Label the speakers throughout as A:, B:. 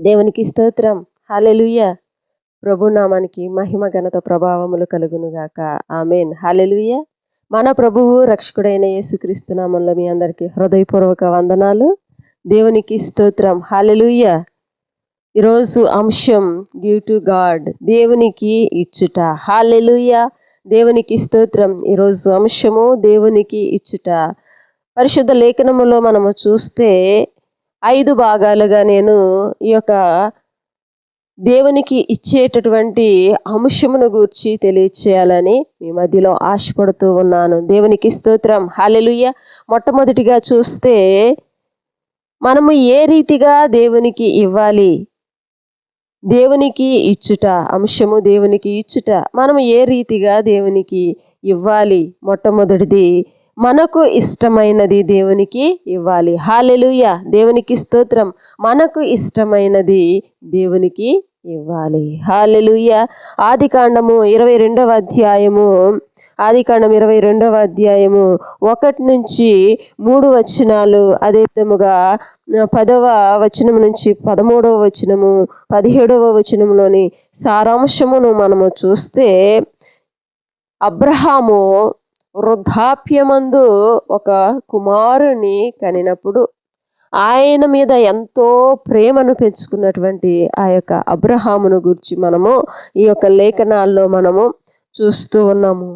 A: దేవునికి స్తోత్రం. హాలెలుయ ప్రభునామానికి మహిమ ఘనత ప్రభావములు కలుగునుగాక. ఆమెన్. హాలెలుయ మన ప్రభువు రక్షకుడైన యేసుక్రీస్తు నామంలో మీ అందరికీ హృదయపూర్వక వందనాలు. దేవునికి స్తోత్రం. హాలెలుయ ఈరోజు అంశం గివ్ టు గాడ్. దేవునికి ఇచ్చుట. హాలెలుయ దేవునికి స్తోత్రం. ఈరోజు అంశము దేవునికి ఇచ్చుట. పరిశుద్ధ లేఖనములో మనము చూస్తే ఐదు భాగాలుగా నేను ఈ యొక్క దేవునికి ఇచ్చేటటువంటి అంశమును గూర్చి తెలియచేయాలని మీ మధ్యలో ఆశపడుతూ ఉన్నాను. దేవునికి స్తోత్రం. హాలెలుయ్య మొట్టమొదటిగా చూస్తే మనము ఏ రీతిగా దేవునికి ఇవ్వాలి? దేవునికి ఇచ్చుట అంశము దేవునికి ఇచ్చుట మనము ఏ రీతిగా దేవునికి ఇవ్వాలి? మొట్టమొదటిది మనకు ఇష్టమైనది దేవునికి ఇవ్వాలి. హాలెలుయ దేవునికి స్తోత్రం. మనకు ఇష్టమైనది దేవునికి ఇవ్వాలి. హాలెలుయ ఆది కాండము ఇరవై రెండవ అధ్యాయము. ఆది కాండం ఇరవై రెండవ అధ్యాయము. ఒకటి నుంచి మూడు వచనాలు అదే విధముగా పదవ వచనం నుంచి పదమూడవ వచనము పదిహేడవ వచనంలోని సారాంశమును మనము చూస్తే అబ్రహాము వృద్ధాప్యమందు ఒక కుమారుని కనినప్పుడు ఆయన మీద ఎంతో ప్రేమను పెంచుకున్నటువంటి ఆ యొక్క అబ్రహామును గురించి మనము ఈ యొక్క లేఖనాల్లో మనము చూస్తూ ఉన్నాము.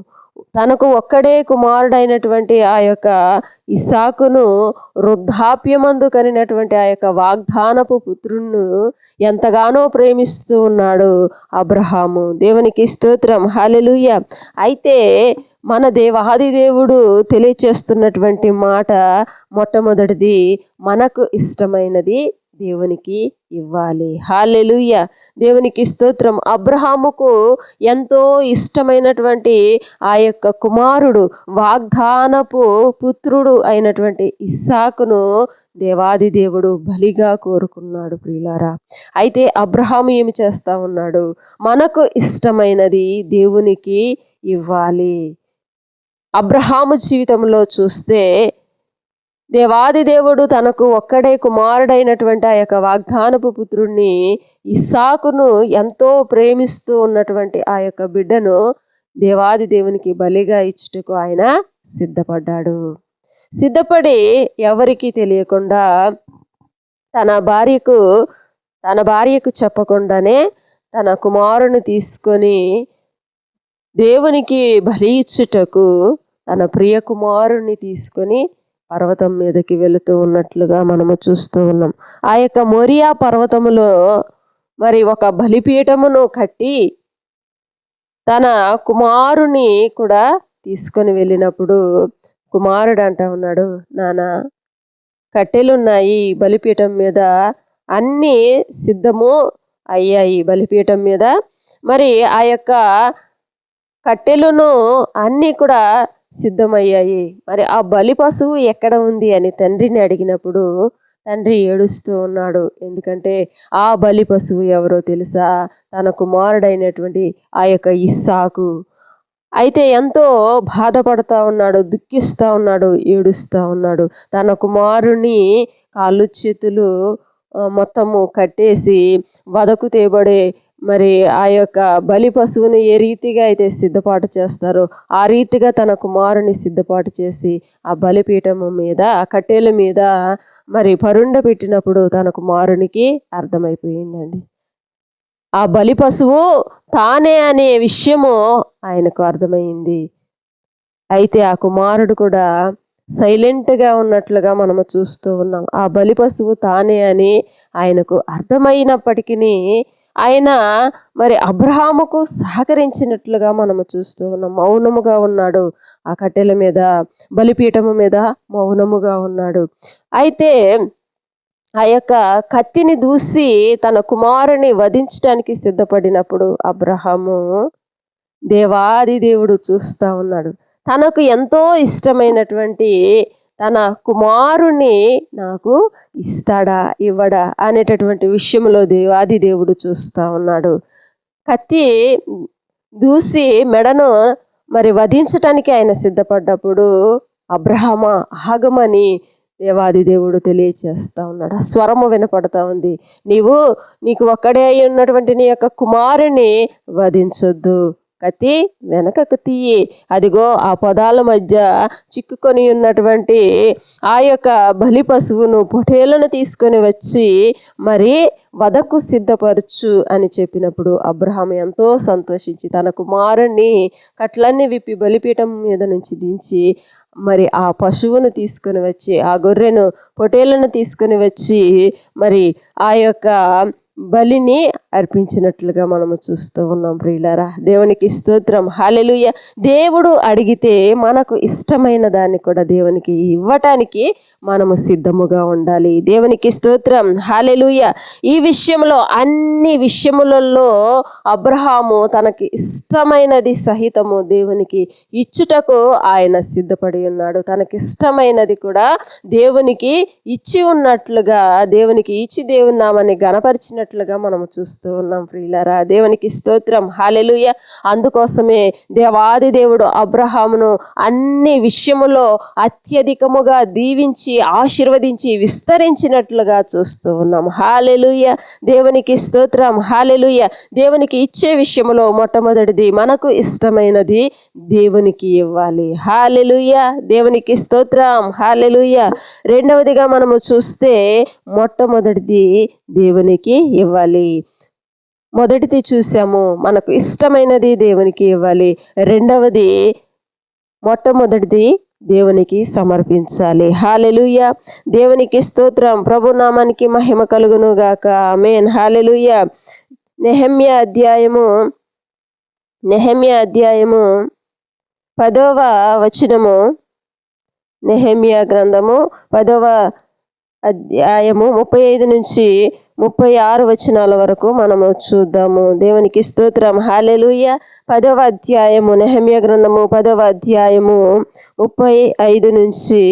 A: తనకు ఒక్కడే కుమారుడైనటువంటి ఆ యొక్క ఇసాకును వృద్ధాప్యమందు కనినటువంటి ఆ యొక్క వాగ్దానపు పుత్రుణ్ణు ఎంతగానో ప్రేమిస్తూ ఉన్నాడు అబ్రహాము. దేవునికి స్తోత్రం. హాలెలుయ్య అయితే మన దేవాది దేవుడు తెలియచేస్తున్నటువంటి మాట మొట్టమొదటిది మనకు ఇష్టమైనది దేవునికి ఇవ్వాలి. హాలెలుయ్య దేవునికి స్తోత్రం. అబ్రహాముకు ఎంతో ఇష్టమైనటువంటి ఆ యొక్క కుమారుడు వాగ్దానపు పుత్రుడు అయినటువంటి ఇస్సాకును దేవాది దేవుడు బలిగా కోరుకున్నాడు ప్రియులారా. అయితే అబ్రహాము ఏమి చేస్తా ఉన్నాడు? మనకు ఇష్టమైనది దేవునికి ఇవ్వాలి. అబ్రహాము జీవితంలో చూస్తే దేవాది దేవుడు తనకు ఒక్కడే కుమారుడైనటువంటి ఆ యొక్క వాగ్దానపు పుత్రుణ్ణి ఇసాకును ఎంతో ప్రేమిస్తూ ఉన్నటువంటి ఆ యొక్క బిడ్డను దేవాది దేవునికి బలిగా ఇచ్చుటకు ఆయన సిద్ధపడ్డాడు. సిద్ధపడి ఎవరికి తెలియకుండా తన భార్యకు తన భార్యకు చెప్పకుండానే తన కుమారుని తీసుకొని దేవునికి బలి ఇచ్చుటకు తన ప్రియ కుమారుణ్ణి తీసుకొని పర్వతం మీదకి వెళుతూ ఉన్నట్లుగా మనము చూస్తూ ఉన్నాం. ఆ యొక్క మొరియా పర్వతములో మరి ఒక బలిపీఠమును కట్టి తన కుమారుని కూడా తీసుకొని వెళ్ళినప్పుడు కుమారుడు అంటా ఉన్నాడు నానా కట్టెలున్నాయి బలిపీఠం మీద అన్నీ సిద్ధము అయ్యాయి బలిపీఠం మీద. మరి ఆ యొక్క కట్టెలను అన్నీ కూడా సిద్ధమయ్యాయి. మరి ఆ బలి పశువు ఎక్కడ ఉంది అని తండ్రిని అడిగినప్పుడు తండ్రి ఏడుస్తూ ఉన్నాడు. ఎందుకంటే ఆ బలి పశువు ఎవరో తెలుసా? తన కుమారుడైనటువంటి ఆ యొక్క ఇస్సాకు. అయితే ఎంతో బాధపడతా ఉన్నాడు దుఃఖిస్తూ ఉన్నాడు ఏడుస్తూ ఉన్నాడు. తన కుమారుని కాళ్ళు చేతులు మొత్తము కట్టేసి వదకు తేబడే మరి ఆ యొక్క బలి పశువుని ఏ రీతిగా అయితే సిద్ధపాటు చేస్తారో ఆ రీతిగా తన కుమారుని సిద్ధపాటు చేసి ఆ బలిపీఠము మీద ఆ కట్టెల మీద మరి పరుండ పెట్టినప్పుడు తన కుమారునికి అర్థమైపోయిందండి. ఆ బలి పశువు తానే అనే విషయము ఆయనకు అర్థమైంది. అయితే ఆ కుమారుడు కూడా సైలెంట్గా ఉన్నట్లుగా మనము చూస్తూ ఉన్నాం. ఆ బలి పశువు తానే అని ఆయనకు అర్థమైనప్పటికీ ఆయన మరి అబ్రహాముకు సహకరించినట్లుగా మనము చూస్తూ ఉన్నాం. మౌనముగా ఉన్నాడు. ఆ కట్టెల మీద బలిపీఠము మీద మౌనముగా ఉన్నాడు. అయితే ఆ యొక్క కత్తిని దూసి తన కుమారుని వధించడానికి సిద్ధపడినప్పుడు అబ్రహాము దేవాది దేవుడు చూస్తూ ఉన్నాడు. తనకు ఎంతో ఇష్టమైనటువంటి తన కుమారుణ్ణి నాకు ఇస్తాడా ఇవ్వడా అనేటటువంటి విషయంలో దేవాది దేవుడు చూస్తూ ఉన్నాడు. కత్తి దూసి మెడను మరి వధించటానికి ఆయన సిద్ధపడ్డప్పుడు అబ్రహమ ఆగమని దేవాది దేవుడు తెలియచేస్తా ఉన్నాడు. ఆ స్వరము వినపడతా ఉంది. నీవు నీకు ఒక్కడే అయి ఉన్నటువంటి నీ యొక్క కుమారుని వధించొద్దు. కత్తి వెనకకు తీయి. అదిగో ఆ పదాల మధ్య చిక్కుకొని ఉన్నటువంటి ఆ యొక్క బలి పశువును పొటేలను తీసుకొని వచ్చి మరి వదకు సిద్ధపరచు అని చెప్పినప్పుడు అబ్రహాం ఎంతో సంతోషించి తన కుమారుణ్ణి కట్లన్నీ విప్పి బలిపీఠం మీద నుంచి దించి మరి ఆ పశువును తీసుకొని వచ్చి ఆ గొర్రెను పొటేలను తీసుకొని వచ్చి మరి ఆ యొక్క బలిని అర్పించినట్లుగా మనము చూస్తూ ఉన్నాం ప్రియులారా. దేవునికి స్తోత్రం. హాలెలుయ దేవుడు అడిగితే మనకు ఇష్టమైన దాన్ని కూడా దేవునికి ఇవ్వటానికి మనము సిద్ధముగా ఉండాలి. దేవునికి స్తోత్రం. హాలెలుయ ఈ విషయంలో అన్ని విషయములలో అబ్రహాము తనకి ఇష్టమైనది సహితము దేవునికి ఇచ్చుటకు ఆయన సిద్ధపడి ఉన్నాడు. తనకి ఇష్టమైనది కూడా దేవునికి ఇచ్చి ఉన్నట్లుగా దేవునికి ఇచ్చి దేవుని నామాన్ని చేసినట్లుగా మనం చూస్తూ ఉన్నాం ప్రియులరా. దేవునికి స్తోత్రం. హాలెలుయ అందుకోసమే దేవాది దేవుడు అబ్రహామును అన్ని విషయములో అత్యధికముగా దీవించి ఆశీర్వదించి విస్తరించినట్లుగా చూస్తూ ఉన్నాం. హాలెలుయ దేవునికి స్తోత్రం. హాలెలుయ దేవునికి ఇచ్చే విషయములో మొట్టమొదటిది మనకు ఇష్టమైనది దేవునికి ఇవ్వాలి. హాలెలుయ దేవునికి స్తోత్రం. హాలెలుయ రెండవదిగా మనము చూస్తే మొట్టమొదటిది దేవునికి ఇవ్వాలి. మొదటిది చూసాము మనకు ఇష్టమైనది దేవునికి ఇవ్వాలి. రెండవది మొట్టమొదటిది దేవునికి సమర్పించాలి. హాలెలుయ దేవునికి స్తోత్రం. ప్రభు నామానికి మహిమ కలుగును గాక. మేన్ హాలెలుయ నెహమ్య అధ్యాయము నెహమ్య అధ్యాయము పదవ వచనము నెహమ్య గ్రంథము పదవ అధ్యాయము ముప్పై ఐదు నుంచి ముప్పై ఆరు వచనాల వరకు మనము చూద్దాము. దేవునికి స్తోత్రం. హాలెలుయ్య పదవ అధ్యాయము నెహమ్య గ్రంథము పదవ అధ్యాయము ముప్పై ఐదు నుంచి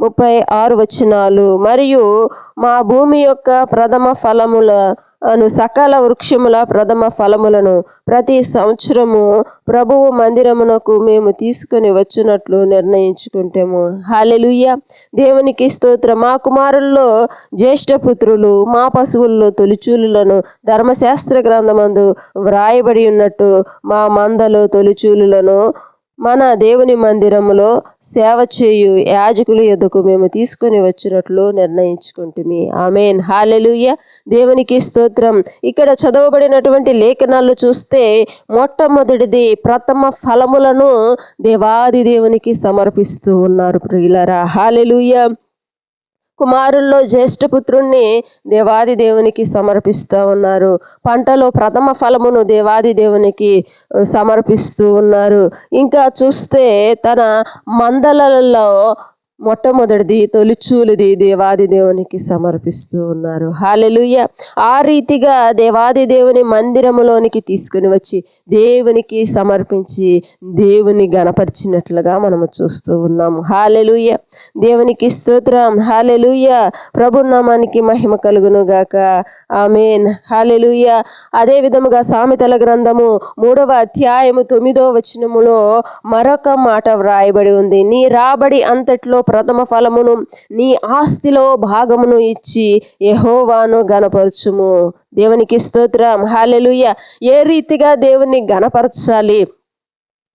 A: ముప్పై ఆరు వచనాలు. మరియు మా భూమి యొక్క ప్రథమ ఫలముల అను సకల వృక్షముల ప్రథమ ఫలములను ప్రతి సంవత్సరము ప్రభువు మందిరమునకు మేము తీసుకొని వచ్చినట్లు నిర్ణయించుకుంటాము. హాలెలుయ్య దేవునికి స్తోత్రం. మా కుమారుల్లో జ్యేష్ఠ పుత్రులు మా పశువుల్లో తొలిచూలులను ధర్మశాస్త్ర గ్రంథమందు వ్రాయబడి ఉన్నట్టు మా మందలో తొలిచూలులను మన దేవుని మందిరములో సేవ చేయు యాజకుల ఎదుకు మేము తీసుకొని వచ్చినట్లు నిర్ణయించుకుంటుమి. ఆమెన్. హాలెలుయ. దేవునికి స్తోత్రం. ఇక్కడ చదవబడినటువంటి లేఖనాలు చూస్తే మొట్టమొదటిది ప్రథమ ఫలములను దేవాది దేవునికి సమర్పిస్తూ ఉన్నారు ప్రియులరా. హాలెలుయ. కుమారుల్లో జ్యేష్ఠపుత్రుణ్ణి దేవాది దేవునికి సమర్పిస్తూ ఉన్నారు. పంటలో ప్రథమ ఫలమును దేవాది దేవునికి సమర్పిస్తూ ఉన్నారు. ఇంకా చూస్తే తన మందలలో మొట్టమొదటిది తొలిచూలుది దేవాది దేవునికి సమర్పిస్తూ ఉన్నారు. హాలెలుయ ఆ రీతిగా దేవాది దేవుని మందిరములోనికి తీసుకుని వచ్చి దేవునికి సమర్పించి దేవుని గణపరిచినట్లుగా మనము చూస్తూ ఉన్నాము. హాలెలుయ దేవునికి స్తోత్రం. హాలెలుయ ప్రభునామానికి మహిమ కలుగును గాక ఆమెన్. హాలెలుయ అదే విధముగా సామెతల గ్రంథము మూడవ అధ్యాయము తొమ్మిదో వచనములో మరొక మాట వ్రాయబడి ఉంది. నీ రాబడి అంతట్లో ప్రథమ ఫలమును నీ ఆస్తిలో భాగమును ఇచ్చి యహోవాను గనపరచుము దేవునికి స్తోత్రం. హాలెలుయ ఏ రీతిగా దేవుని గనపరచాలి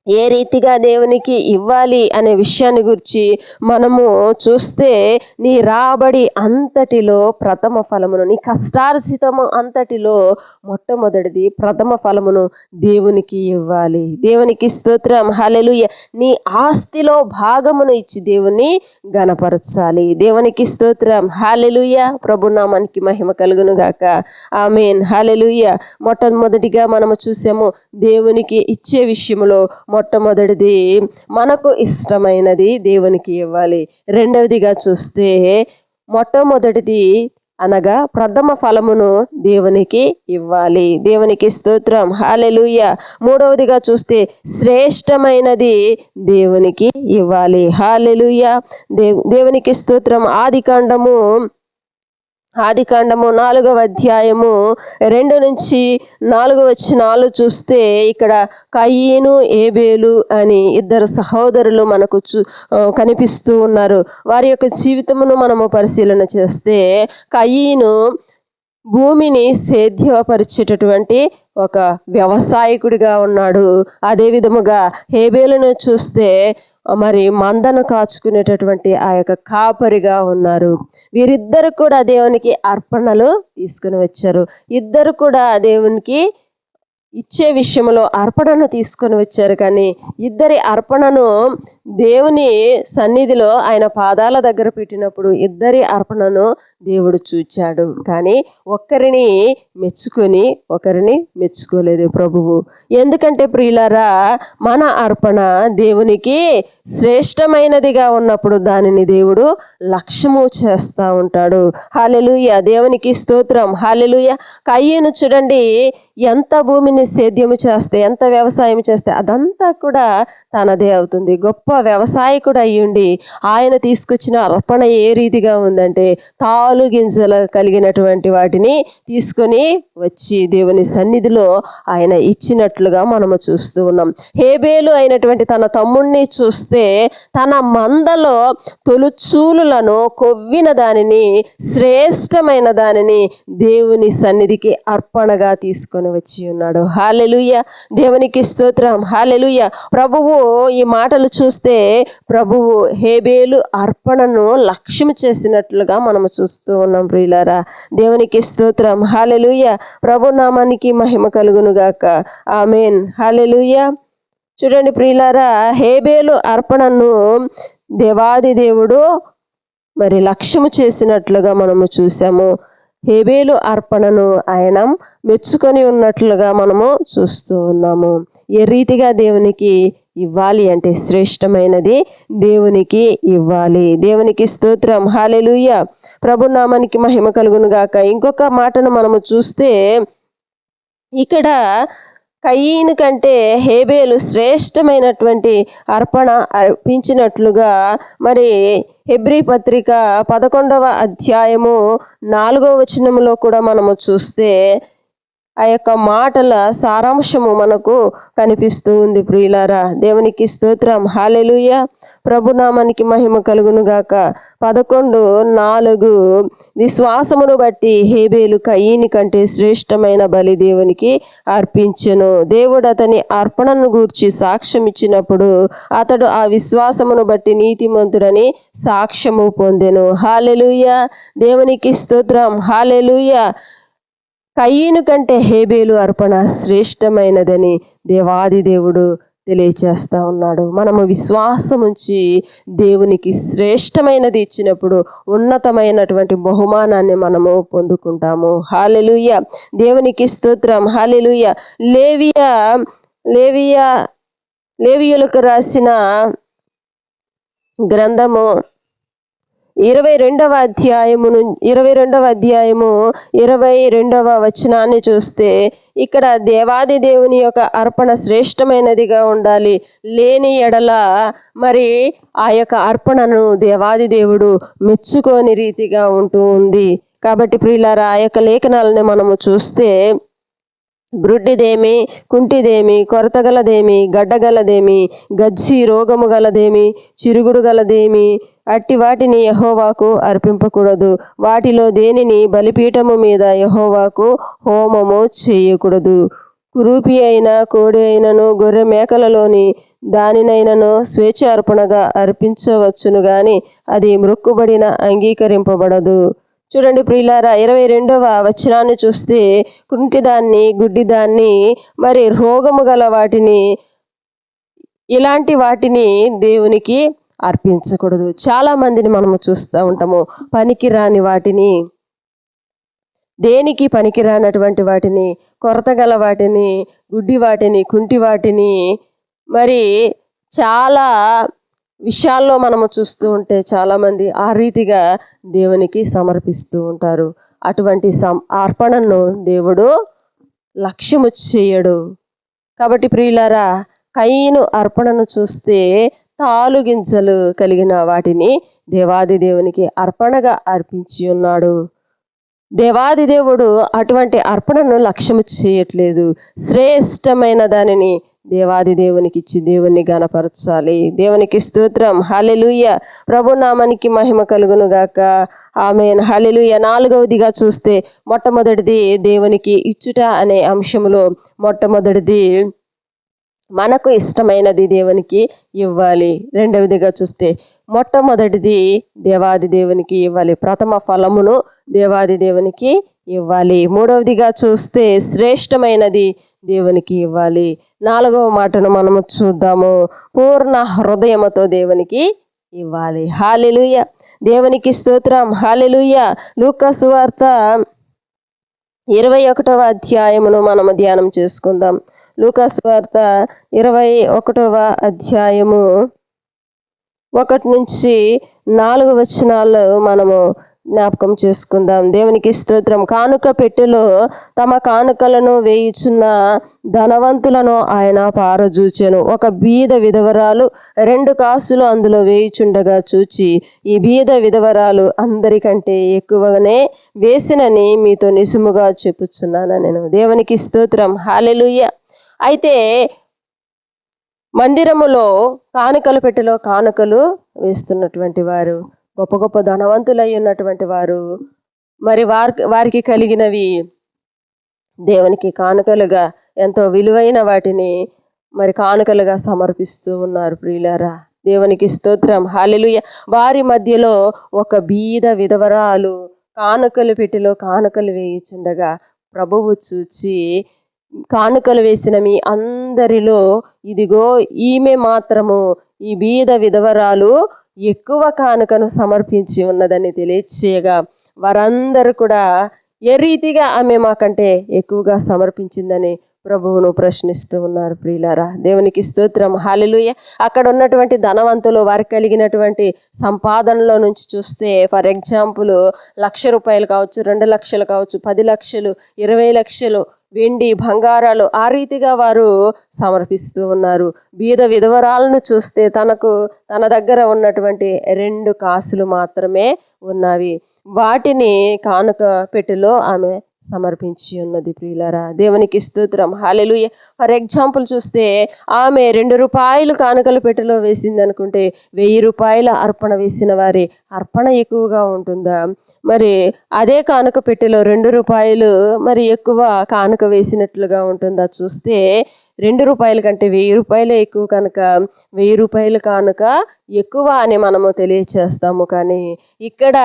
A: ఏ రీతిగా దేవునికి ఇవ్వాలి అనే విషయాన్ని గురించి మనము చూస్తే నీ రాబడి అంతటిలో ప్రథమ ఫలమును నీ కష్టార్జితము అంతటిలో మొట్టమొదటిది ప్రథమ ఫలమును దేవునికి ఇవ్వాలి. దేవునికి స్తోత్రం. హలెలుయ నీ ఆస్తిలో భాగమును ఇచ్చి దేవుని గణపరచాలి. దేవునికి స్తోత్రం. హాలెలుయ ప్రభునామానికి మహిమ కలుగును గాక. ఆమెన్. హాలెలుయ మొట్టమొదటిగా మనము చూసాము దేవునికి ఇచ్చే విషయంలో మొట్టమొదటిది మనకు ఇష్టమైనది దేవునికి ఇవ్వాలి. రెండవదిగా చూస్తే మొట్టమొదటిది అనగా ప్రథమ ఫలమును దేవునికి ఇవ్వాలి. దేవునికి స్తోత్రం. హాలెలుయ మూడవదిగా చూస్తే శ్రేష్టమైనది దేవునికి ఇవ్వాలి. హాలెలుయ దేవ్ దేవునికి స్తోత్రం. ఆది కాండము ఆది కాండము నాలుగవ అధ్యాయము రెండు నుంచి నాలుగు వచనాలు చూస్తే ఇక్కడ కయ్యను ఏబేలు అని ఇద్దరు సహోదరులు మనకు చూ కనిపిస్తూ ఉన్నారు. వారి యొక్క జీవితమును మనము పరిశీలన చేస్తే కయ్యను భూమిని సేద్యపరిచేటటువంటి ఒక వ్యవసాయకుడిగా ఉన్నాడు. అదే విధముగా హేబేలను చూస్తే మరి మందను కాచుకునేటటువంటి ఆ యొక్క కాపరిగా ఉన్నారు. వీరిద్దరు కూడా దేవునికి అర్పణలు తీసుకుని వచ్చారు. ఇద్దరు కూడా దేవునికి ఇచ్చే విషయంలో అర్పణను తీసుకొని వచ్చారు. కానీ ఇద్దరి అర్పణను దేవుని సన్నిధిలో ఆయన పాదాల దగ్గర పెట్టినప్పుడు ఇద్దరి అర్పణను దేవుడు చూచాడు. కానీ ఒక్కరిని మెచ్చుకొని ఒకరిని మెచ్చుకోలేదు ప్రభువు. ఎందుకంటే ప్రియులారా మన అర్పణ దేవునికి శ్రేష్టమైనదిగా ఉన్నప్పుడు దానిని దేవుడు లక్ష్యము చేస్తూ ఉంటాడు. హాలెలుయ దేవునికి స్తోత్రం. హాలెలుయ కయ్యను చూడండి ఎంత భూమిని సేద్యము చేస్తే ఎంత వ్యవసాయం చేస్తే అదంతా కూడా తనదే అవుతుంది. గొప్ప వ్యవసాయకుడు అయ్యుండి ఆయన తీసుకొచ్చిన అర్పణ ఏ రీతిగా ఉందంటే తాలు గింజలు కలిగినటువంటి వాటిని తీసుకొని వచ్చి దేవుని సన్నిధిలో ఆయన ఇచ్చినట్లుగా మనము చూస్తూ ఉన్నాం. హేబేలు అయినటువంటి తన తమ్ముణ్ణి చూస్తే తన మందలో తొలుచూలులను కొవ్విన దానిని శ్రేష్టమైన దానిని దేవుని సన్నిధికి అర్పణగా తీసుకొని వచ్చి ఉన్నాడు. హాలెలుయ్య దేవునికి స్తోత్రం. హాలెలుయ్య ప్రభువు ఈ మాటలు చూస్తే ప్రభువు హేబేలు అర్పణను లక్ష్యం చేసినట్లుగా మనము చూస్తూ ఉన్నాం ప్రియులారా. దేవునికి స్తోత్రం. హాలెలుయ ప్రభు నామానికి మహిమ కలుగును గాక ఆమెన్. హాలెలుయ చూడండి ప్రియులారా హేబేలు అర్పణను దేవాది దేవుడు మరి లక్ష్యము చేసినట్లుగా మనము చూసాము హేబేలు అర్పణను ఆయన మెచ్చుకొని ఉన్నట్లుగా మనము చూస్తూ ఉన్నాము. ఏ రీతిగా దేవునికి ఇవ్వాలి అంటే శ్రేష్టమైనది దేవునికి ఇవ్వాలి. దేవునికి స్తోత్రం. హాలెలుయ ప్రభునామానికి మహిమ కలుగును గాక. ఇంకొక మాటను మనము చూస్తే ఇక్కడ కయీను కంటే హేబేలు శ్రేష్టమైనటువంటి అర్పణ అర్పించినట్లుగా మరి హెబ్రీ పత్రిక పదకొండవ అధ్యాయము నాలుగవ వచనములో కూడా మనము చూస్తే ఆ యొక్క మాటల సారాంశము మనకు కనిపిస్తూ ఉంది ప్రియులారా. దేవునికి స్తోత్రం. హాలెలుయ ప్రభునామానికి మహిమ కలుగును గాక పదకొండు నాలుగు. విశ్వాసమును బట్టి హేబేలు కయ్యని కంటే శ్రేష్టమైన బలి దేవునికి అర్పించెను. దేవుడు అతని అర్పణను గూర్చి సాక్ష్యం ఇచ్చినప్పుడు అతడు ఆ విశ్వాసమును బట్టి నీతిమంతుడని సాక్ష్యము పొందెను. హాలెలుయ దేవునికి స్తోత్రం. హాలెలుయ కయ్యను కంటే హేబేలు అర్పణ శ్రేష్టమైనదని దేవాది దేవుడు తెలియచేస్తా ఉన్నాడు. మనము విశ్వాసం ఉంచి దేవునికి శ్రేష్టమైనది ఇచ్చినప్పుడు ఉన్నతమైనటువంటి బహుమానాన్ని మనము పొందుకుంటాము. హాలెలుయ దేవునికి స్తోత్రం. హాలెలుయ లేవియా! లేవియా! లేవియులకు రాసిన గ్రంథము ఇరవై రెండవ అధ్యాయము ను ఇరవై రెండవ అధ్యాయము ఇరవై రెండవ వచనాన్ని చూస్తే ఇక్కడ దేవాది దేవుని యొక్క అర్పణ శ్రేష్టమైనదిగా ఉండాలి. లేని ఎడల మరి ఆ యొక్క అర్పణను దేవాది దేవుడు మెచ్చుకోని రీతిగా ఉంటూ ఉంది. కాబట్టి ప్రియులారా ఆ యొక్క లేఖనాలని మనము చూస్తే గ్రుడ్డిదేమి కుంటిదేమి కొరతగలదేమి గడ్డగలదేమి గజ్జి రోగము గలదేమి చిరుగుడు గలదేమి అట్టి వాటిని యహోవాకు అర్పింపకూడదు. వాటిలో దేనిని బలిపీఠము మీద యహోవాకు హోమము చేయకూడదు. కురూపి అయిన కోడి అయినను గొర్రె మేకలలోని దానినైనను స్వేచ్ఛ అర్పణగా అర్పించవచ్చును గాని అది మృక్కుబడిన అంగీకరింపబడదు. చూడండి ప్రియులారా ఇరవై రెండవ వచనాన్ని చూస్తే కుంటిదాన్ని గుడ్డిదాన్ని మరి రోగము గల వాటిని ఇలాంటి వాటిని దేవునికి అర్పించకూడదు. చాలా మందిని మనము చూస్తూ ఉంటాము. పనికిరాని వాటిని దేనికి పనికిరానటువంటి వాటిని కొరత గల వాటిని గుడ్డి వాటిని కుంటి వాటిని మరి చాలా విషయాల్లో మనము చూస్తూ ఉంటే చాలామంది ఆ రీతిగా దేవునికి సమర్పిస్తూ ఉంటారు. అటువంటి సం అర్పణను దేవుడు లక్ష్యము చేయడు. కాబట్టి ప్రియులారా కయ్యను అర్పణను చూస్తే తాలుగింజలు కలిగిన వాటిని దేవాది దేవునికి అర్పణగా అర్పించి ఉన్నాడు. దేవాది దేవుడు అటువంటి అర్పణను లక్ష్యము చేయట్లేదు. శ్రేష్టమైన దానిని దేవాది దేవునికి ఇచ్చి దేవుణ్ణి గణపరచాలి దేవునికి స్తోత్రం. హలెలుయ ప్రభునామానికి మహిమ కలుగును గాక ఆమె హలెలుయ నాలుగవదిగా చూస్తే మొట్టమొదటిది దేవునికి ఇచ్చుట అనే అంశములో మొట్టమొదటిది మనకు ఇష్టమైనది దేవునికి ఇవ్వాలి. రెండవదిగా చూస్తే మొట్టమొదటిది దేవాది దేవునికి ఇవ్వాలి. ప్రథమ ఫలమును దేవాది దేవునికి ఇవ్వాలి. మూడవదిగా చూస్తే శ్రేష్టమైనది దేవునికి ఇవ్వాలి. నాలుగవ మాటను మనము చూద్దాము. పూర్ణ హృదయముతో దేవునికి ఇవ్వాలి. హాలిలుయ. దేవునికి స్తోత్రం. హాలిలుయ. లూకాసు వార్త ఇరవై ఒకటవ అధ్యాయమును మనము ధ్యానం చేసుకుందాం. లూకాస్ వార్త ఇరవై ఒకటవ అధ్యాయము ఒకటి నుంచి నాలుగు వచనాల్లో మనము జ్ఞాపకం చేసుకుందాం. దేవునికి స్తోత్రం. కానుక పెట్టెలో తమ కానుకలను వేయుచున్న ధనవంతులను ఆయన పారజూచెను. ఒక బీద విధవరాలు రెండు కాసులు అందులో వేయుచుండగా చూచి ఈ బీద విధవరాలు అందరికంటే ఎక్కువగానే వేసినని మీతో నిసుముగా చెప్పుచున్నాను నేను. దేవునికి స్తోత్రం. హాలెలుయ్య అయితే మందిరములో కానుకలు పెట్టెలో కానుకలు వేస్తున్నటువంటి వారు గొప్ప గొప్ప ధనవంతులై ఉన్నటువంటి వారు. మరి వారికి వారికి కలిగినవి దేవునికి కానుకలుగా ఎంతో విలువైన వాటిని మరి కానుకలుగా సమర్పిస్తూ ఉన్నారు ప్రియులారా. దేవునికి స్తోత్రం. హాలెలుయ వారి మధ్యలో ఒక బీద విధవరాలు కానుకలు పెట్టిలో కానుకలు వేయిచుండగా ప్రభువు చూచి కానుకలు వేసిన మీ అందరిలో ఇదిగో ఈమె మాత్రము ఈ బీద విధవరాలు ఎక్కువ కానుకను సమర్పించి ఉన్నదని తెలియచేయగా వారందరూ కూడా ఏ రీతిగా ఆమె మాకంటే ఎక్కువగా సమర్పించిందని ప్రభువును ప్రశ్నిస్తూ ఉన్నారు ప్రియులారా. దేవునికి స్తోత్రం. హాలిలుయ అక్కడ ఉన్నటువంటి ధనవంతులు వారు కలిగినటువంటి సంపాదనలో నుంచి చూస్తే ఫర్ ఎగ్జాంపుల్ లక్ష రూపాయలు కావచ్చు రెండు లక్షలు కావచ్చు పది లక్షలు ఇరవై లక్షలు వెండి బంగారాలు ఆ రీతిగా వారు సమర్పిస్తూ ఉన్నారు. బీద విధవరాలను చూస్తే తనకు తన దగ్గర ఉన్నటువంటి రెండు కాసులు మాత్రమే ఉన్నవి. వాటిని కానుక పెట్టెలో ఆమె సమర్పించి ఉన్నది ప్రియులరా. దేవునికి స్తోత్రం. హాలెలుయ ఫర్ ఎగ్జాంపుల్ చూస్తే ఆమె రెండు రూపాయలు కానుకల పెట్టెలో వేసింది అనుకుంటే వెయ్యి రూపాయల అర్పణ వేసిన వారి అర్పణ ఎక్కువగా ఉంటుందా? మరి అదే కానుక పెట్టెలో రెండు రూపాయలు మరి ఎక్కువ కానుక వేసినట్లుగా ఉంటుందా? చూస్తే రెండు రూపాయల కంటే వెయ్యి రూపాయలే ఎక్కువ కనుక వెయ్యి రూపాయలు కానుక ఎక్కువ అని మనము తెలియచేస్తాము. కానీ ఇక్కడ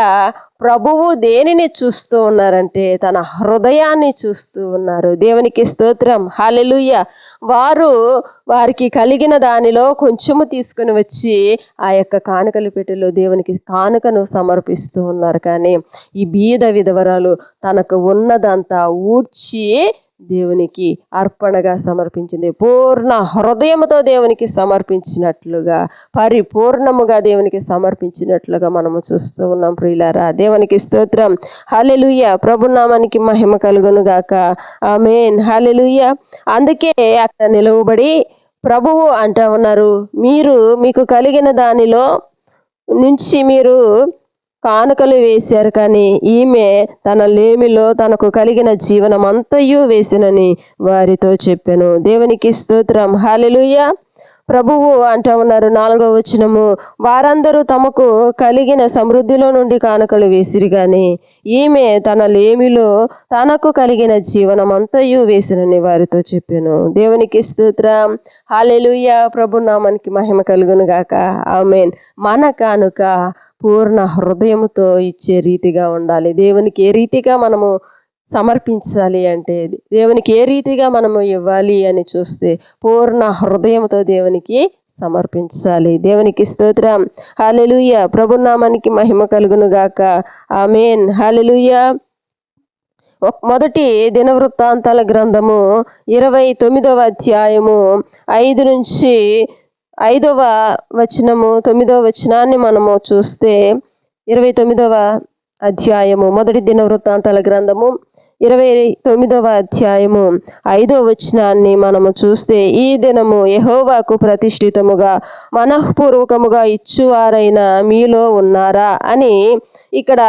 A: ప్రభువు దేనిని చూస్తూ ఉన్నారంటే తన హృదయాన్ని చూస్తూ ఉన్నారు. దేవునికి స్తోత్రం. హాలెలుయ్య వారు వారికి కలిగిన దానిలో కొంచెము తీసుకుని వచ్చి ఆ యొక్క కానుకలు పెట్టెలో దేవునికి కానుకను సమర్పిస్తూ ఉన్నారు. కానీ ఈ బీద విధవరాలు తనకు ఉన్నదంతా ఊడ్చి దేవునికి అర్పణగా సమర్పించింది. పూర్ణ హృదయంతో దేవునికి సమర్పించినట్లుగా పరిపూర్ణముగా దేవునికి సమర్పించినట్లుగా మనము చూస్తూ ఉన్నాం ప్రియులారా. దేవునికి స్తోత్రం. హలెలుయ్య ప్రభునామానికి మహిమ కలుగును గాక ఆమెన్. హలెలుయ్య అందుకే అక్కడ నిలవబడి ప్రభువు అంటా ఉన్నారు. మీరు మీకు కలిగిన దానిలో నుంచి మీరు కానుకలు వేశారు కానీ ఈమె తన లేమిలో తనకు కలిగిన జీవనం అంతయు వేసినని వారితో చెప్పాను. దేవునికి స్తోత్రం. హాలెలుయ ప్రభువు అంటా ఉన్నారు నాలుగో వచనము. వారందరూ తమకు కలిగిన సమృద్ధిలో నుండి కానుకలు వేసిరి కానీ ఈమె తన లేమిలో తనకు కలిగిన జీవనం అంతయు వేసినని వారితో చెప్పాను. దేవునికి స్తోత్రం. హాలెలుయ ప్రభు నామానికి మహిమ కలుగును గాక ఆమెన్. మన కానుక పూర్ణ హృదయముతో ఇచ్చే రీతిగా ఉండాలి. దేవునికి ఏ రీతిగా మనము సమర్పించాలి అంటే దేవునికి ఏ రీతిగా మనము ఇవ్వాలి అని చూస్తే పూర్ణ హృదయంతో దేవునికి సమర్పించాలి. దేవునికి స్తోత్రం. హాలెలుయ ప్రభునామానికి మహిమ కలుగును గాక. ఆమెన్. హాలెలుయ మొదటి దినవృత్తాంతాల గ్రంథము ఇరవై తొమ్మిదవ అధ్యాయము ఐదు నుంచి ఐదవ వచనము తొమ్మిదవ వచనాన్ని మనము చూస్తే ఇరవై తొమ్మిదవ అధ్యాయము మొదటి దిన వృత్తాంతాల గ్రంథము ఇరవై తొమ్మిదవ అధ్యాయము ఐదవ వచనాన్ని మనము చూస్తే ఈ దినము యహోవాకు ప్రతిష్ఠితముగా మనఃపూర్వకముగా ఇచ్చువారైన మీలో ఉన్నారా అని ఇక్కడ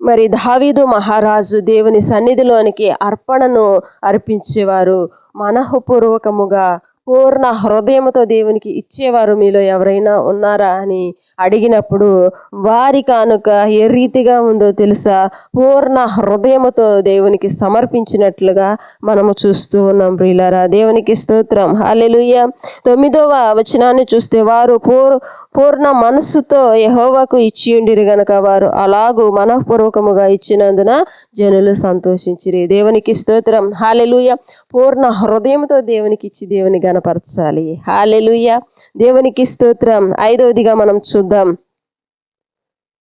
A: మరి దావీదు మహారాజు దేవుని సన్నిధిలోనికి అర్పణను అర్పించేవారు. మనఃపూర్వకముగా పూర్ణ హృదయముతో దేవునికి ఇచ్చేవారు మీలో ఎవరైనా ఉన్నారా అని అడిగినప్పుడు వారి కానుక ఏ రీతిగా ఉందో తెలుసా? పూర్ణ హృదయముతో దేవునికి సమర్పించినట్లుగా మనము చూస్తూ ఉన్నాం ప్రియులారా. దేవునికి స్తోత్రం. హాలెలుయ్య తొమ్మిదవ వచనాన్ని చూస్తే వారు పూర్ పూర్ణ మనస్సుతో యహోవాకు ఇచ్చి ఉండిరు గనక వారు అలాగూ మనఃపూర్వకముగా ఇచ్చినందున జనులు సంతోషించిరి. దేవునికి స్తోత్రం. హాలెలుయ. పూర్ణ హృదయంతో దేవునికి ఇచ్చి దేవుని గనపరచాలి. హాలెలుయ. దేవునికి స్తోత్రం. ఐదవదిగా మనం చూద్దాం.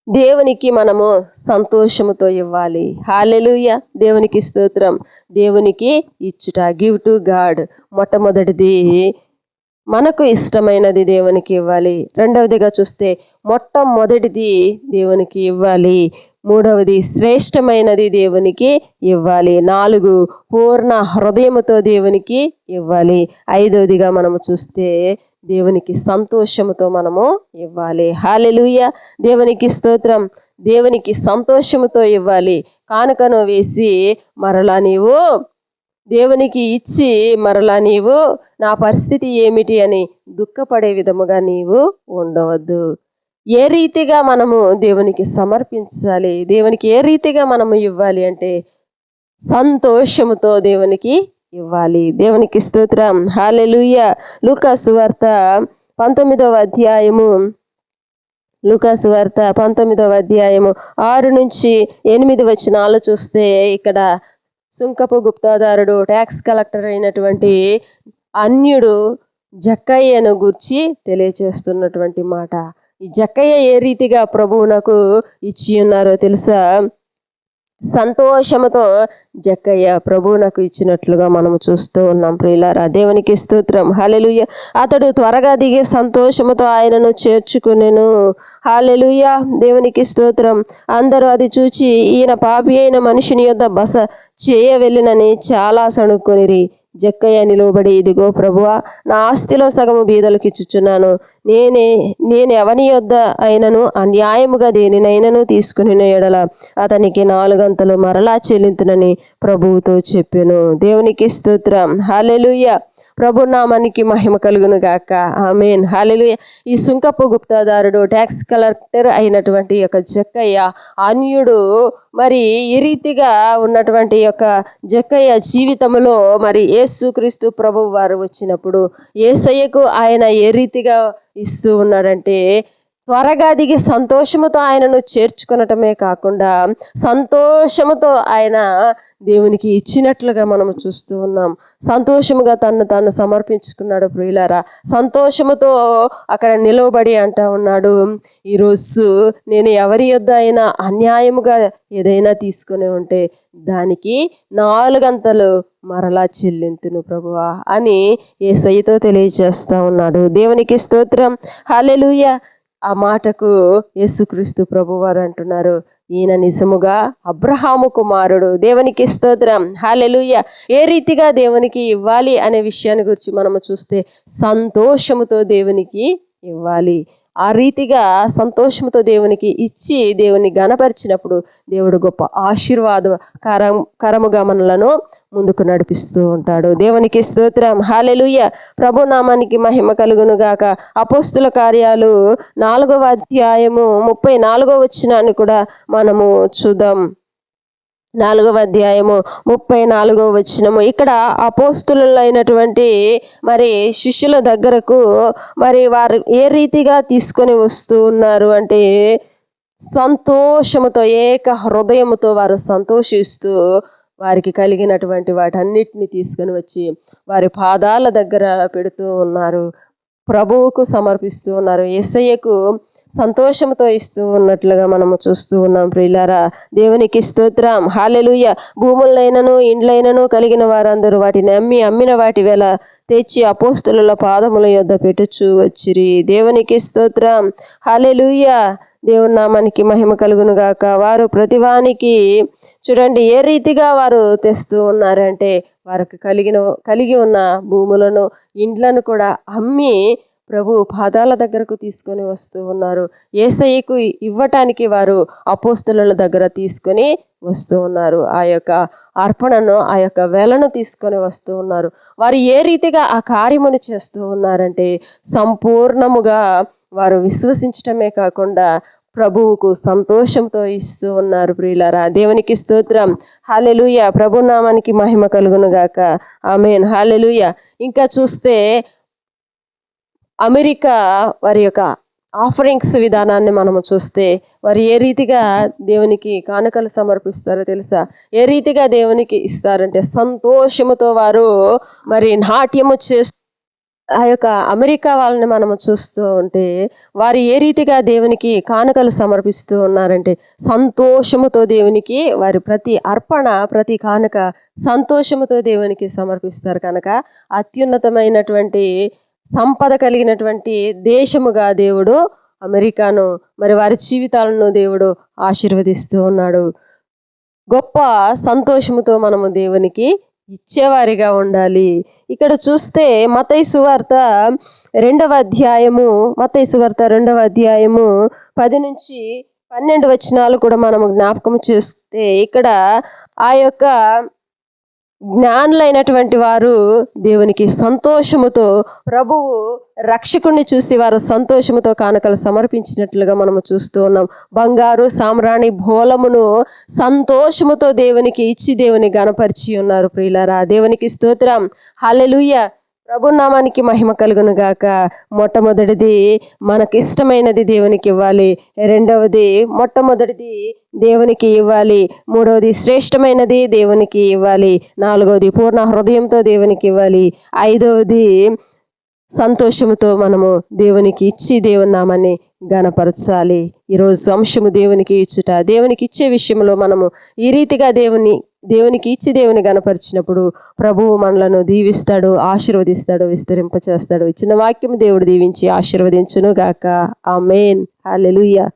A: దేవునికి మనము సంతోషముతో ఇవ్వాలి. హాలెలుయ. దేవునికి స్తోత్రం. దేవునికి ఇచ్చుట గివ్ టు గాడ్. మొట్టమొదటిది మనకు ఇష్టమైనది దేవునికి ఇవ్వాలి. రెండవదిగా చూస్తే మొట్టమొదటిది దేవునికి ఇవ్వాలి. మూడవది శ్రేష్టమైనది దేవునికి ఇవ్వాలి. నాలుగు పూర్ణ హృదయముతో దేవునికి ఇవ్వాలి. ఐదవదిగా మనము చూస్తే దేవునికి సంతోషముతో మనము ఇవ్వాలి. హాలెలుయ దేవునికి స్తోత్రం. దేవునికి సంతోషముతో ఇవ్వాలి. కానుకను వేసి మరలా నీవు దేవునికి ఇచ్చి మరలా నీవు నా పరిస్థితి ఏమిటి అని దుఃఖపడే విధముగా నీవు ఉండవద్దు. ఏ రీతిగా మనము దేవునికి సమర్పించాలి? దేవునికి ఏ రీతిగా మనము ఇవ్వాలి అంటే సంతోషముతో దేవునికి ఇవ్వాలి. దేవునికి స్తోత్రం. హాలెలుయ లూకాసు వార్త పంతొమ్మిదవ అధ్యాయము. లూకాసు వార్త పంతొమ్మిదవ అధ్యాయము ఆరు నుంచి ఎనిమిది వచ్చినాలు చూస్తే ఇక్కడ సుంకపు గుప్తాదారుడు ట్యాక్స్ కలెక్టర్ అయినటువంటి అన్యుడు జక్కయ్యను గుర్చి తెలియచేస్తున్నటువంటి మాట. ఈ జక్కయ్య ఏ రీతిగా ప్రభువునకు ఇచ్చి ఉన్నారో తెలుసా? సంతోషముతో జక్కయ్య ప్రభువునకు ఇచ్చినట్లుగా మనము చూస్తూ ఉన్నాం. ప్రియులారా దేవునికి స్తోత్రం. హాలెలుయ అతడు త్వరగా దిగి సంతోషముతో ఆయనను చేర్చుకునేను. హాలెలుయ దేవునికి స్తోత్రం. అందరూ అది చూచి ఈయన పాపి అయిన మనిషిని యొద్ద బస చేయ వెళ్ళినని చాలా సణుక్కొనిరి జక్కయ్య నిలువబడి ఇదిగో ప్రభువా నా ఆస్తిలో సగము బీదలకు ఇచ్చుచున్నాను. నేనే నేను ఎవని యొద్ద అయినను అన్యాయముగా దేనినైనను తీసుకుని ఎడల అతనికి నాలుగంతలు మరలా చెల్లింతునని ప్రభువుతో చెప్పాను. దేవునికి స్తోత్రం. హాలెలుయ్య ప్రభు నామానికి మహిమ కలుగును గాక. ఆమెన్. హాలెలుయ ఈ సుంకపు గుప్తాదారుడు ట్యాక్స్ కలెక్టర్ అయినటువంటి యొక్క జక్కయ్య అన్యుడు మరి ఈ రీతిగా ఉన్నటువంటి యొక్క జక్కయ్య జీవితంలో మరి యేసుక్రీస్తు ప్రభు వారు వచ్చినప్పుడు ఏసయ్యకు ఆయన ఏ రీతిగా ఇస్తూ ఉన్నాడంటే త్వరగా దిగి సంతోషముతో ఆయనను చేర్చుకొనటమే కాకుండా సంతోషముతో ఆయన దేవునికి ఇచ్చినట్లుగా మనం చూస్తూ ఉన్నాం. సంతోషముగా తను తాను సమర్పించుకున్నాడు ప్రియులారా. సంతోషముతో అక్కడ నిలవబడి అంటా ఉన్నాడు. ఈరోజు నేను ఎవరి యొద్ద అయినా అన్యాయముగా ఏదైనా తీసుకొని ఉంటే దానికి నాలుగంతలు మరలా చెల్లింతును ప్రభువా అని ఏసయ్యతో తెలియజేస్తూ ఉన్నాడు. దేవునికి స్తోత్రం. హాలెలుయ ఆ మాటకు యేసుక్రీస్తు ప్రభువారు అంటున్నారు. ఈయన నిజముగా అబ్రహాము కుమారుడు. దేవునికి స్తోత్రం. హాలెలుయ్య ఏ రీతిగా దేవునికి ఇవ్వాలి అనే విషయాన్ని గురించి మనము చూస్తే సంతోషముతో దేవునికి ఇవ్వాలి. ఆ రీతిగా సంతోషంతో దేవునికి ఇచ్చి దేవుని గనపరిచినప్పుడు దేవుడు గొప్ప ఆశీర్వాద కరం కరముగా మనలను ముందుకు నడిపిస్తూ ఉంటాడు. దేవునికి స్తోత్రం. హాలెలుయ్య ప్రభు నామానికి మహిమ కలుగును గాక అపోస్తుల కార్యాలు నాలుగవ అధ్యాయము ముప్పై నాలుగవ వచ్చినాన్ని కూడా మనము చూద్దాం. నాలుగవ అధ్యాయము ముప్పై నాలుగవ వచనము. ఇక్కడ అపోస్తులైనటువంటి మరి శిష్యుల దగ్గరకు మరి వారు ఏ రీతిగా తీసుకొని వస్తూ ఉన్నారు అంటే సంతోషముతో ఏక హృదయముతో వారు సంతోషిస్తూ వారికి కలిగినటువంటి వాటన్నిటిని తీసుకొని వచ్చి వారి పాదాల దగ్గర పెడుతూ ఉన్నారు. ప్రభువుకు సమర్పిస్తూ ఉన్నారు. ఎస్ఐకు సంతోషంతో ఇస్తూ ఉన్నట్లుగా మనము చూస్తూ ఉన్నాం ప్రియులారా. దేవునికి స్తోత్రం. హాలెలుయ భూములైనను ఇండ్లైనను కలిగిన వారందరూ వాటిని అమ్మి అమ్మిన వాటి వేళ తెచ్చి అపోస్తుల పాదముల యొద్ద పెట్టుచు వచ్చిరి. దేవునికి స్తోత్రం. హాలెలుయ దేవుని నామానికి మహిమ కలుగును గాక. వారు ప్రతివానికి చూడండి ఏ రీతిగా వారు తెస్తూ ఉన్నారంటే వారికి కలిగిన కలిగి ఉన్న భూములను ఇండ్లను కూడా అమ్మి ప్రభు పాదాల దగ్గరకు తీసుకొని వస్తూ ఉన్నారు. ఏసయ్యకు ఇవ్వటానికి వారు అపోస్తుల దగ్గర తీసుకొని వస్తూ ఉన్నారు. ఆ యొక్క అర్పణను ఆ యొక్క వెలను తీసుకొని వస్తూ ఉన్నారు. వారు ఏ రీతిగా ఆ కార్యమును చేస్తూ ఉన్నారంటే సంపూర్ణముగా వారు విశ్వసించటమే కాకుండా ప్రభువుకు సంతోషంతో ఇస్తూ ఉన్నారు ప్రియులారా. దేవునికి స్తోత్రం. హాలెలుయ ప్రభునామానికి మహిమ కలుగును గాక ఆమెన్. హాలెలుయ ఇంకా చూస్తే అమెరికా వారి యొక్క ఆఫరింగ్స్ విధానాన్ని మనము చూస్తే వారు ఏ రీతిగా దేవునికి కానుకలు సమర్పిస్తారో తెలుసా? ఏ రీతిగా దేవునికి ఇస్తారంటే సంతోషముతో వారు మరి నాట్యము చేస్తూ ఆ యొక్క అమెరికా వాళ్ళని మనము చూస్తూ ఉంటే వారు ఏ రీతిగా దేవునికి కానుకలు సమర్పిస్తూ ఉన్నారంటే సంతోషముతో దేవునికి వారి ప్రతి అర్పణ ప్రతి కానుక సంతోషముతో దేవునికి సమర్పిస్తారు కనుక అత్యున్నతమైనటువంటి సంపద కలిగినటువంటి దేశముగా దేవుడు అమెరికాను మరి వారి జీవితాలను దేవుడు ఆశీర్వదిస్తూ ఉన్నాడు. గొప్ప సంతోషముతో మనము దేవునికి ఇచ్చేవారిగా ఉండాలి. ఇక్కడ చూస్తే మతై సువార్త రెండవ అధ్యాయము మతై సువార్త రెండవ అధ్యాయము పది నుంచి పన్నెండు వచనాలు కూడా మనము జ్ఞాపకం చేస్తే ఇక్కడ ఆ యొక్క జ్ఞానులైనటువంటి వారు దేవునికి సంతోషముతో ప్రభువు రక్షకుణ్ణి చూసి వారు సంతోషముతో కానుకలు సమర్పించినట్లుగా మనము చూస్తూ ఉన్నాం. బంగారు సామ్రాణి భోలమును సంతోషముతో దేవునికి ఇచ్చి దేవుని గణపరిచి ఉన్నారు ప్రియులారా. దేవునికి స్తోత్రం. హలెలుయ్య ప్రభునామానికి మహిమ కలుగును గాక. మొట్టమొదటిది మనకి ఇష్టమైనది దేవునికి ఇవ్వాలి. రెండవది మొట్టమొదటిది దేవునికి ఇవ్వాలి. మూడవది శ్రేష్టమైనది దేవునికి ఇవ్వాలి. నాలుగవది పూర్ణ హృదయంతో దేవునికి ఇవ్వాలి. ఐదవది సంతోషముతో మనము దేవునికి ఇచ్చి దేవుని నామాన్ని గనపరచాలి ఈరోజు అంశము దేవునికి ఇచ్చుట. దేవునికి ఇచ్చే విషయంలో మనము ఈ రీతిగా దేవుని దేవునికి ఇచ్చి దేవుని గనపరిచినప్పుడు ప్రభువు మనలను దీవిస్తాడు ఆశీర్వదిస్తాడు విస్తరింపచేస్తాడు. ఇచ్చిన వాక్యం దేవుడు దీవించి ఆశీర్వదించును గాక ఆ మెయిన్ హాలెలుయ్య